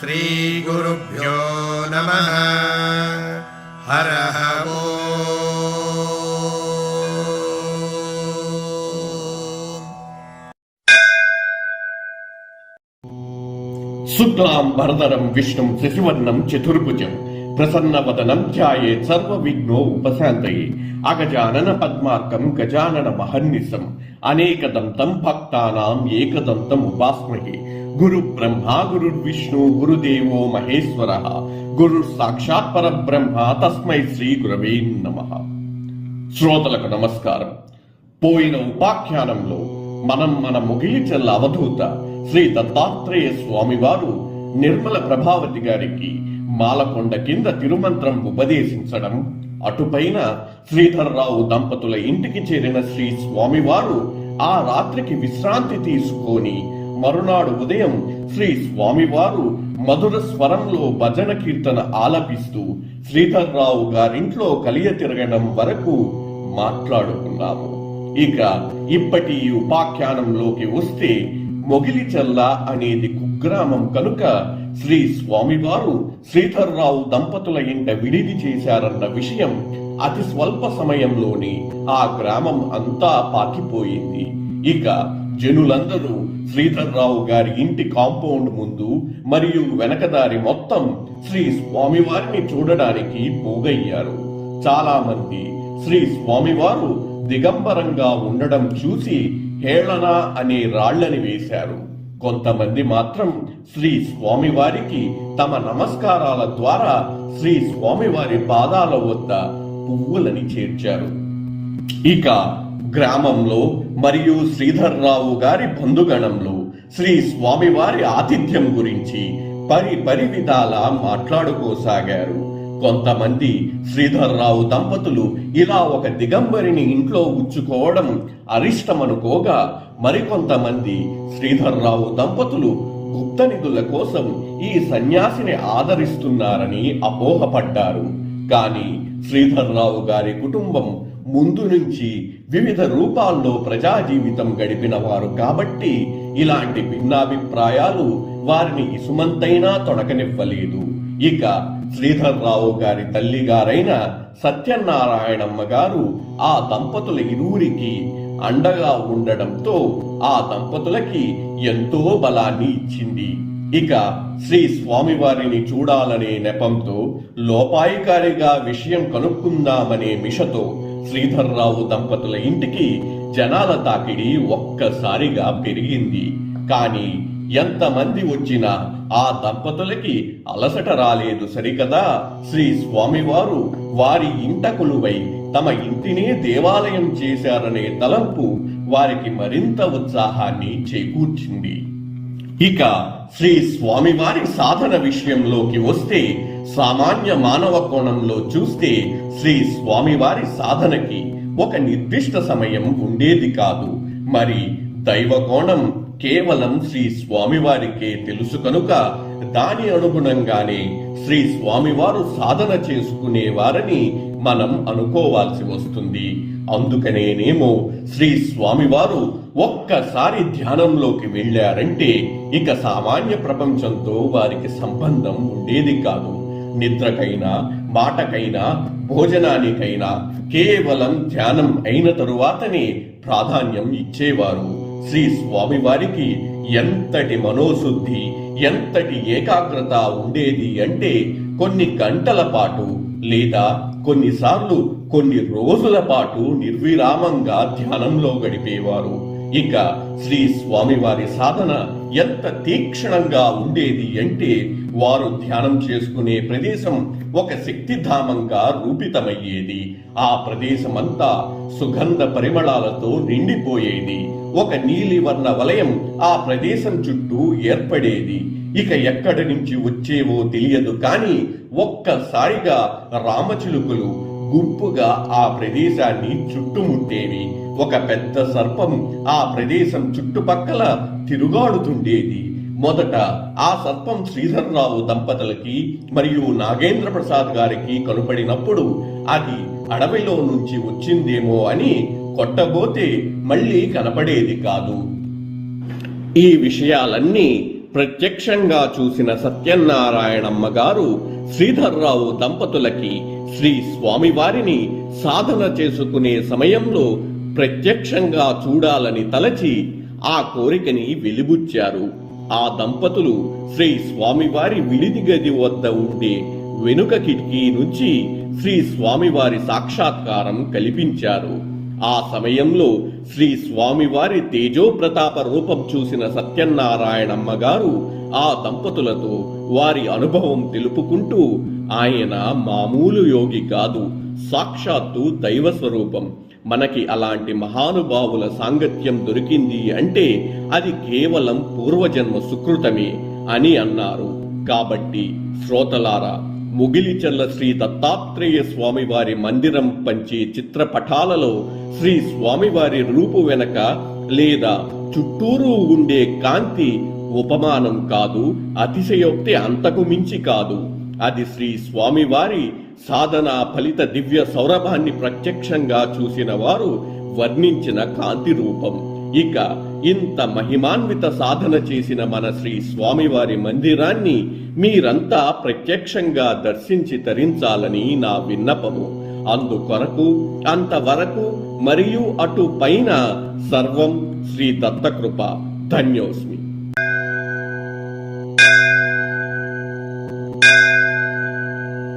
श्रीगुरुभ्यो नमः हरः वो शुक्लां भरदरं विष्णुं त्रिसुवर्णं चतुर्भुजम् ప్రసన్నవదనం ధ్యాయే సర్వ విఘ్నో ఉపశాంతయే అగజానన పద్మార్కం గజానన మహర్నిశం అనేకదంతం భక్తానాం ఏకదంతం ఉపాస్మహే గురు బ్రహ్మ గురుర్విష్ణు గురుదేవో మహేశ్వర గురు సాక్షాత్ పరబ్రహ్మ తస్మై శ్రీ గురవే నమ శ్రోతలకు నమస్కారం పోయిన ఉపాఖ్యానంలో మనం మన ముగిలిచెల్ల అవధూత శ్రీ దత్తాత్రేయ స్వామివారు నిర్మల ప్రభావతి గారికి మాలకొండ కింద తిరుమంత్రం ఉపదేశించడం. అటుపైన శ్రీధర్రావు దంపతుల ఇంటికి చేరిన శ్రీ స్వామివారు ఆ రాత్రికి విశ్రాంతి తీసుకొని మరునాడు ఉదయం శ్రీ స్వామివారు మధుర స్వరంలో భజన కీర్తన ఆలపిస్తూ శ్రీధర్రావు గారింట్లో కలియ తిరగడం వరకు మాట్లాడుకున్నాము. ఇక ఇప్పటి ఈ ఉపాఖ్యానంలోకి వస్తే మొగిలి చల్ల అనేది కుగ్రామం కనుక శ్రీ స్వామివారు శ్రీధర్రావు దంపతుల ఇంట విడిది చేశారన్న విషయం అతి స్వల్ప సమయంలోనే ఆ గ్రామం అంతా పాకిపోయింది. ఇక జనులందరూ శ్రీధర్రావు గారి ఇంటి కాంపౌండ్ ముందు మరియు వెనకదారి మొత్తం శ్రీ స్వామివారిని చూడడానికి పోగయ్యారు. చాలా మంది శ్రీ స్వామివారు దిగంబరంగా ఉండడం చూసి హేళన అనే రాళ్ళని వేశారు. కొంతమంది మాత్రం శ్రీ స్వామివారికి తమ నమస్కారాల ద్వారా శ్రీ స్వామివారి పాదాల వద్ద పువ్వులని చేర్చారు. ఇక గ్రామంలో మరియు శ్రీధర్రావు గారి బంధుగణంలో శ్రీ స్వామివారి ఆతిథ్యం గురించి పరి పరి విధాలా మాట్లాడుకోసాగారు. కొంతమంది శ్రీధర్రావు దంపతులు ఇలా ఒక దిగంబరిని ఇంట్లో ఉంచుకోవడం అరిష్టమనుకోగా మరికొంతమంది శ్రీధర్రావు దంపతులు గుప్త నిధుల కోసం ఈ సన్యాసిని ఆదరిస్తున్నారని అపోహపడ్డారు. కానీ శ్రీధర్రావు గారి కుటుంబం ముందు నుంచి వివిధ రూపాల్లో ప్రజా జీవితం గడిపిన వారు కాబట్టి ఇలాంటి భిన్నాభిప్రాయాలు వారిని ఇసుమంతైనా తొడకనివ్వలేదు. ఇక శ్రీధరరావు గారి తల్లి గారైన సత్యనారాయణమ్మ గారు ఆ దంపతుల ఇరువురికి అండగా ఉండడంతో ఆ దంపతులకి ఎంతో బలాన్ని ఇచ్చింది. ఇక శ్రీ స్వామివారిని చూడాలనే నెపంతో లోపాయికారిగా విషయం కనుక్కుందామనే మిషతో శ్రీధర్రావు దంపతుల ఇంటికి జనాల తాకిడి ఒక్కసారిగా పెరిగింది. కానీ ఎంతమంది వచ్చినా ఆ దంపతులకి అలసట రాలేదు సరికదా? శ్రీ స్వామివారు వారి ఇంట కొలువై తమ ఇంటినే దేవాలయం చేశారనే తలంపు వారికి మరింత ఉత్సాహాన్ని చేకూర్చింది. ఇక శ్రీ స్వామివారి సాధన విషయంలోకి వస్తే సామాన్య మానవ కోణంలో చూస్తే శ్రీ స్వామివారి సాధనకి ఒక నిర్దిష్ట సమయం ఉండేది కాదు. మరి దైవ కోణం కేవలం శ్రీ స్వామివారికే తెలుసు కనుక దాని అనుగుణంగానే శ్రీ స్వామివారు సాధన చేసుకునేవారని మనం అనుకోవాల్సి వస్తుంది. అందుకనేనేమో శ్రీ స్వామివారు ఒక్కసారి ధ్యానంలోకి వెళ్ళారంటే ఇక సామాన్య ప్రపంచంతో వారికి సంబంధం ఉండేది కాదు. నిద్రకైనా మాటకైనా భోజనానికైనా కేవలం ధ్యానం అయిన తరువాతనే ప్రాధాన్యం ఇచ్చేవారు. శ్రీ స్వామివారికి ఎంతటి మనోశుద్ధి ఎంతటి ఏకాగ్రత ఉండేది అంటే కొన్ని గంటల పాటు లేదా కొన్నిసార్లు కొన్ని రోజుల పాటు నిర్విరామంగా ధ్యానంలో గడిపేవారు. ఇక శ్రీ స్వామివారి సాధన ఎంత తీక్షణంగా ఉండేది అంటే వారు ధ్యానం చేసుకునే ప్రదేశం ఒక శక్తిధామంగా రూపితమయ్యేది. ఆ ప్రదేశమంతా సుగంధ పరిమళాలతో నిండిపోయేది. ఒక నీలివర్ణ వలయం ఆ ప్రదేశం చుట్టూ ఏర్పడేది. ఇక ఎక్కడి నుంచి వచ్చేవో తెలియదు కానీ ఒక్కసారిగా రామచిలుకలు గుంపుగా ఆ ప్రదేశాన్ని చుట్టుముట్టేవి. ఒక పెద్ద సర్పం ఆ ప్రదేశం చుట్టుపక్కల తిరుగాడుతుండేది. మొదట ఆ సర్పం శ్రీధర్రావు దంపతులకి మరియు నాగేంద్ర ప్రసాద్ గారికి కనుపడినప్పుడు అది అడవిలో నుంచి వచ్చిందేమో అని కొట్టబోతే మళ్ళీ కనపడేది కాదు. ఈ విషయాలన్నీ ప్రత్యక్షంగా చూసిన సత్యనారాయణమ్మ గారు శ్రీధర్రావు దంపతులకి శ్రీ స్వామివారిని సాధన చేసుకునే సమయంలో ప్రత్యక్షంగా చూడాలని తలచి ఆ కోరికని వెలిబుచ్చారు. ఆ దంపతులు శ్రీ స్వామివారి విడిది గది వద్ద ఉండే వెనుక కిటికీ నుంచి శ్రీ స్వామివారి సాక్షాత్కారం కల్పించారు. ఆ సమయంలో శ్రీ స్వామివారి తేజోప్రతాప రూపం చూసిన సత్యనారాయణమ్మ గారు ఆ దంపతులతో వారి అనుభవం తెలుపుకుంటూ ఆయన మామూలు యోగి కాదు సాక్షాత్తు దైవ స్వరూపం మనకి అలాంటి మహానుభావుల సాంగత్యం దొరికింది అంటే అది కేవలం పూర్వజన్మ సుకృతమే అని అన్నారు. కాబట్టి శ్రోతలారా ముగిలిచల్ల శ్రీ దత్తాత్రేయ స్వామివారి మందిరం పంచి చిత్రపటాలలో శ్రీ స్వామివారి రూపు వెనక లేదా చుట్టూరు ఉండే కాంతి ఉపమానం కాదు అతిశయోక్తి అంతకు మించి కాదు. అది శ్రీ స్వామివారి సాధన ఫలిత దివ్య సౌరభాన్ని ప్రత్యక్షంగా చూసిన వారు వర్ణించిన కాంతి రూపం. ఇక ఇంత మహిమాన్విత సాధన చేసిన మన శ్రీ స్వామివారి మందిరాన్ని మీరంతా ప్రత్యక్షంగా దర్శించి తరించాలని నా విన్నపము. అందుకొరకు అంతవరకు మరియు అటు పైన సర్వం శ్రీ దత్తకృప. ధన్యోస్మి.